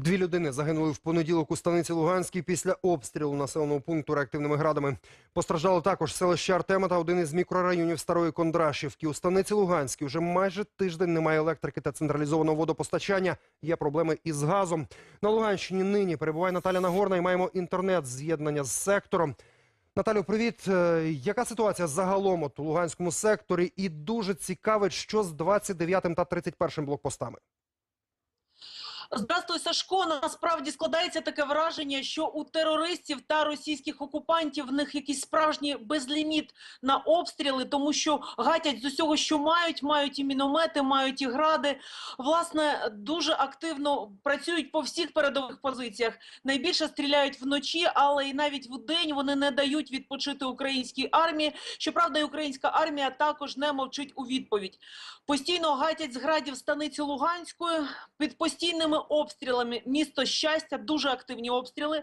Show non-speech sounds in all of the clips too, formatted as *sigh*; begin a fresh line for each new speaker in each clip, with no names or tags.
Дві людини загинули в понеділок у станиці Луганській після обстрілу населеного пункту реактивними градами. Постраждало також селище Артема та один із мікрорайонів Старої Кондрашівки. У станиці Луганській вже майже тиждень немає електрики та централізованого водопостачання. Є проблеми із газом. На Луганщині нині перебуває Наталя Нагорна і маємо інтернет-з'єднання з сектором. Наталю, привіт. Е, Яка ситуація загалом от у Луганському секторі? І дуже цікавить, що з 29 та 31 блокпостами.
Здравствуй, Сашко. Насправді складається таке враження, що у терористів та російських окупантів в них якийсь справжній безліміт на обстріли, тому що гатять з усього, що мають, мають і міномети, мають і гради. Власне, дуже активно працюють по всіх передових позиціях. Найбільше стріляють вночі, але і навіть в день вони не дають відпочити українській армії. Щоправда, і українська армія також не мовчить у відповідь. Постійно гатять з градів станиці Луганської під постійними обстрілами місто щастя, дуже активні обстріли.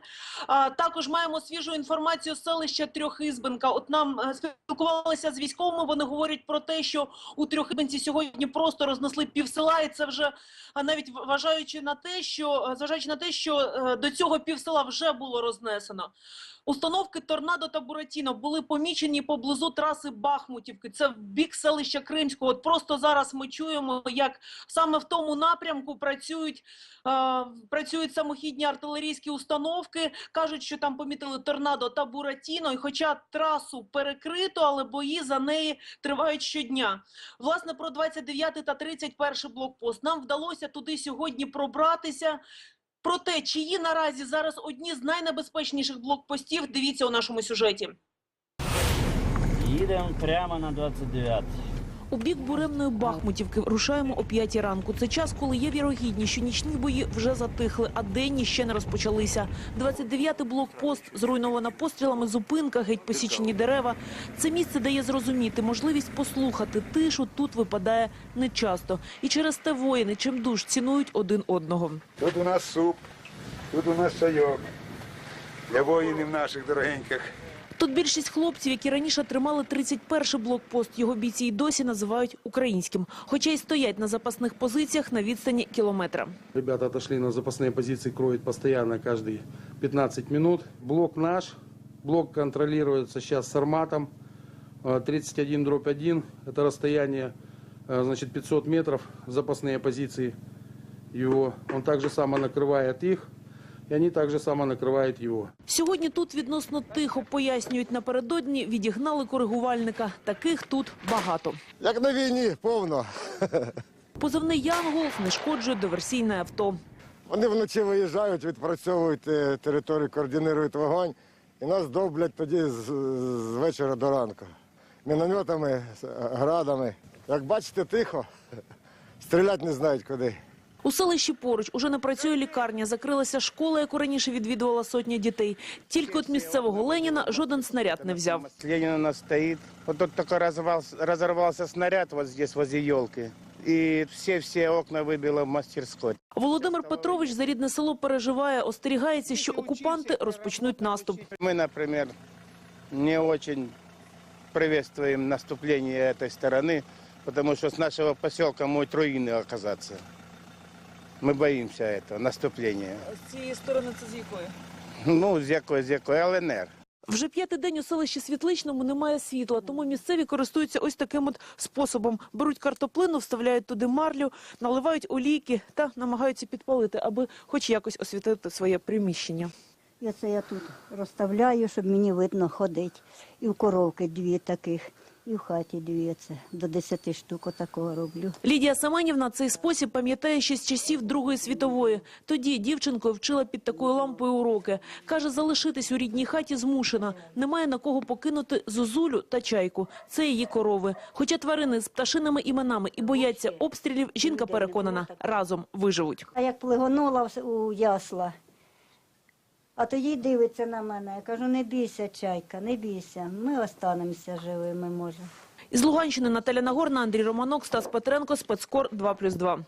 Також маємо свіжу інформацію з селища Трьохізбенка. От нам е, спілкувалися з військовими. Вони говорять про те, що у Трьохізбенці сьогодні просто рознесли пів села, і це вже навіть вважаючи на те, що е, зважаючи на те, що е, до цього пів села вже було рознесено. Установки Торнадо та Буратіно були помічені поблизу траси Бахмутівки. Це в бік селища Кримського. От просто зараз ми чуємо, як саме в тому напрямку працюють, працюють самохідні артилерійські установки. Кажуть, що там помітили Торнадо та Буратіно. І хоча трасу перекрито, але бої за неї тривають щодня. Власне, про 29 та 31 блокпост нам вдалося туди сьогодні пробратися. Про те, чиї наразі зараз одні з найнебезпечніших блокпостів, дивіться у нашому сюжеті.
Їдемо прямо на 29.
У бік буремної Бахмутівки рушаємо о 5 ранку. Це час, коли є вірогідність, що нічні бої вже затихли, а денні ще не розпочалися. 29-й блокпост, зруйнована пострілами зупинка, геть посічені дерева. Це місце дає зрозуміти, можливість послухати тишу тут випадає нечасто. І через те воїни чимдуж цінують один одного.
Тут у нас суп, тут у нас чайок. Для воїнів наших дорогеньких.
Тут більшість хлопців, які раніше тримали 31-й блокпост, його бійці й досі називають українським, хоча й стоять на запасних позиціях на відстані кілометра.
Ребята отошли на запасные позиции, кроют постоянно каждые 15 минут. Блок наш. Блок контролируется сейчас Сарматом. Э, 31 дробь 1. Это расстояние э, значит, 500 метров. Запасные позиции его. Он также само накрывает их. И они также само накрывают его.
Сьогодні тут відносно тихо пояснюють напередодні, відігнали коригувальника. Таких тут багато.
Як на війні, повно. *laughs*
Позивний Янгол знешкоджує диверсійне авто.
Вони вночі виїжджають, відпрацьовують е, територію, координують вогонь. І нас довблять тоді з, з вечора до ранку. Мінометами, градами. Як бачите, тихо. *laughs* Стріляти не знають куди.
У селищі поруч уже не працює лікарня, закрилася школа, яку раніше відвідувала сотня дітей. Тільки от місцевого Леніна жоден снаряд не взяв.
Ленин у нас стоит. Вот тут только разорвался, разорвался снаряд вот здесь, возле елки. И все-все окна выбило в мастерской.
Володимир Петрович за рідне село переживає, остерігається, що окупанти розпочнуть наступ.
Мы, например, не очень приветствуем наступление этой стороны, потому что с нашего поселка могут руины оказаться. Мы боимся этого наступления.
З цієї сторони це з якої?
Ну, з якої, з якої ЛНР.
Вже п'ятий день у селищі Світличному немає світла, тому місцеві користуються ось таким от способом. Беруть картоплину, вставляють туди марлю, наливають олійки та намагаються підпалити, аби хоч якось освітити своє приміщення.
І оце я тут розставляю, щоб мені видно ходити. І в коровки дві таких, і в хаті дві. До десяти штук отакого роблю.
Лідія Семенівна цей спосіб пам'ятає ще з часів Другої світової. Тоді дівчинкою вчила під такою лампою уроки. Каже, залишитись у рідній хаті змушена. Немає на кого покинути зозулю та чайку. Це її корови. Хоча тварини з пташиними іменами і бояться обстрілів, жінка переконана, разом виживуть.
А як плигонула у ясла, а тоді дивиться на мене. Я кажу, не бійся, чайка, не бійся. Ми останемося живими, може.
Із Луганщини Наталя Нагорна, Андрій Романок, Стас Петренко, Спецкор 2+,2.